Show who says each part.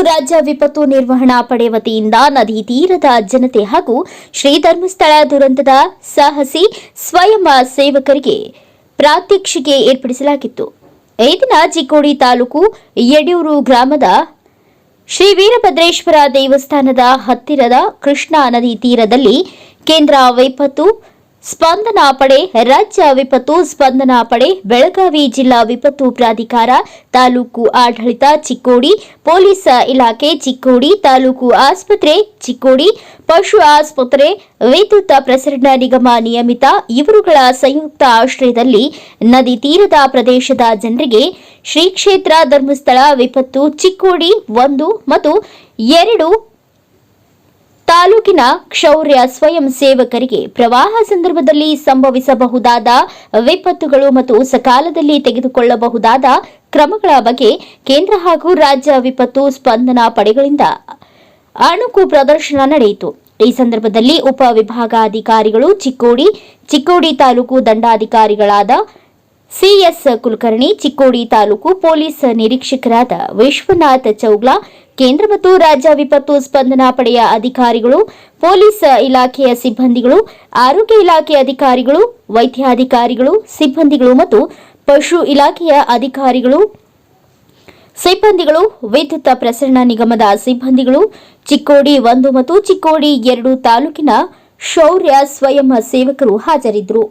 Speaker 1: ರಾಜ್ಯ ವಿಪತ್ತು ನಿರ್ವಹಣಾ ಪಡೆ ವತಿಯಿಂದ ನದಿ ತೀರದ ಜನತೆ ಹಾಗೂ ಶ್ರೀ ಧರ್ಮಸ್ಥಳ ದುರಂತದ ಸಾಹಸಿ ಸ್ವಯಂ ಸೇವಕರಿಗೆ ಪ್ರಾತ್ಯಕ್ಷಿಕೆ ಏರ್ಪಡಿಸಲಾಗಿತ್ತು. ಈ ದಿನ ಚಿಕ್ಕೋಡಿ ತಾಲೂಕು ಯಡಿಯೂರು ಗ್ರಾಮದ ಶ್ರೀ ವೀರಭದ್ರೇಶ್ವರ ದೇವಸ್ಥಾನದ ಹತ್ತಿರದ ಕೃಷ್ಣಾ ನದಿ ತೀರದಲ್ಲಿ ಕೇಂದ್ರ ವಿಪತ್ತು ಸ್ಪಂದನಾ ಪಡೆ, ರಾಜ್ಯ ವಿಪತ್ತು ಸ್ಪಂದನಾ ಪಡೆ, ಬೆಳಗಾವಿ ಜಿಲ್ಲಾ ವಿಪತ್ತು ಪ್ರಾಧಿಕಾರ, ತಾಲೂಕು ಆಡಳಿತ ಚಿಕ್ಕೋಡಿ, ಪೊಲೀಸ್ ಇಲಾಖೆ ಚಿಕ್ಕೋಡಿ, ತಾಲೂಕು ಆಸ್ಪತ್ರೆ ಚಿಕ್ಕೋಡಿ, ಪಶು ಆಸ್ಪತ್ರೆ, ವಿದ್ಯುತ್ ಪ್ರಸರಣ ನಿಗಮ ನಿಯಮಿತ, ಇವರುಗಳ ಸಂಯುಕ್ತ ಆಶ್ರಯದಲ್ಲಿ ನದಿ ತೀರದ ಪ್ರದೇಶದ ಜನರಿಗೆ ಶ್ರೀ ಕ್ಷೇತ್ರ ಧರ್ಮಸ್ಥಳ ವಿಪತ್ತು ಚಿಕ್ಕೋಡಿ ಒಂದು ಮತ್ತು ಎರಡು ತಾಲೂಕಿನ ಕ್ಷೌರ್ಯ ಸ್ವಯಂ ಸೇವಕರಿಗೆ ಪ್ರವಾಹ ಸಂದರ್ಭದಲ್ಲಿ ಸಂಭವಿಸಬಹುದಾದ ವಿಪತ್ತುಗಳು ಮತ್ತು ಸಕಾಲದಲ್ಲಿ ತೆಗೆದುಕೊಳ್ಳಬಹುದಾದ ಕ್ರಮಗಳ ಬಗ್ಗೆ ಕೇಂದ್ರ ಹಾಗೂ ರಾಜ್ಯ ವಿಪತ್ತು ಸ್ಪಂದನಾ ಪಡೆಗಳಿಂದ ಅಣುಕು ಪ್ರದರ್ಶನ ನಡೆಯಿತು. ಈ ಸಂದರ್ಭದಲ್ಲಿ ಉಪ ವಿಭಾಗಾಧಿಕಾರಿಗಳು ಚಿಕ್ಕೋಡಿ ಚಿಕ್ಕೋಡಿ ತಾಲೂಕು ದಂಡಾಧಿಕಾರಿಗಳಾದ ಸಿಎಸ್ ಕುಲಕರ್ಣಿ ಚಿಕ್ಕೋಡಿ ತಾಲೂಕು ಪೊಲೀಸ್ ನಿರೀಕ್ಷಕರಾದ ವಿಶ್ವನಾಥ್ ಚೌಗ್ಲಾ, ಕೇಂದ್ರ ಮತ್ತು ರಾಜ್ಯ ವಿಪತ್ತು ಸ್ಪಂದನಾ ಪಡೆಯ ಅಧಿಕಾರಿಗಳು, ಪೊಲೀಸ್ ಇಲಾಖೆಯ ಸಿಬ್ಬಂದಿಗಳು, ಆರೋಗ್ಯ ಇಲಾಖೆ ಅಧಿಕಾರಿಗಳು, ವೈದ್ಯಾಧಿಕಾರಿಗಳು, ಸಿಬ್ಬಂದಿಗಳು ಮತ್ತು ಪಶು ಇಲಾಖೆಯ ಅಧಿಕಾರಿಗಳು, ಸಿಬ್ಬಂದಿಗಳು, ವಿದ್ಯುತ್ ಪ್ರಸರಣ ನಿಗಮದ ಸಿಬ್ಬಂದಿಗಳು, ಚಿಕ್ಕೋಡಿ ಒಂದು ಮತ್ತು ಚಿಕ್ಕೋಡಿ ಎರಡು ತಾಲೂಕಿನ ಶೌರ್ಯ ಸ್ವಯಂ ಸೇವಕರು ಹಾಜರಿದ್ದರು.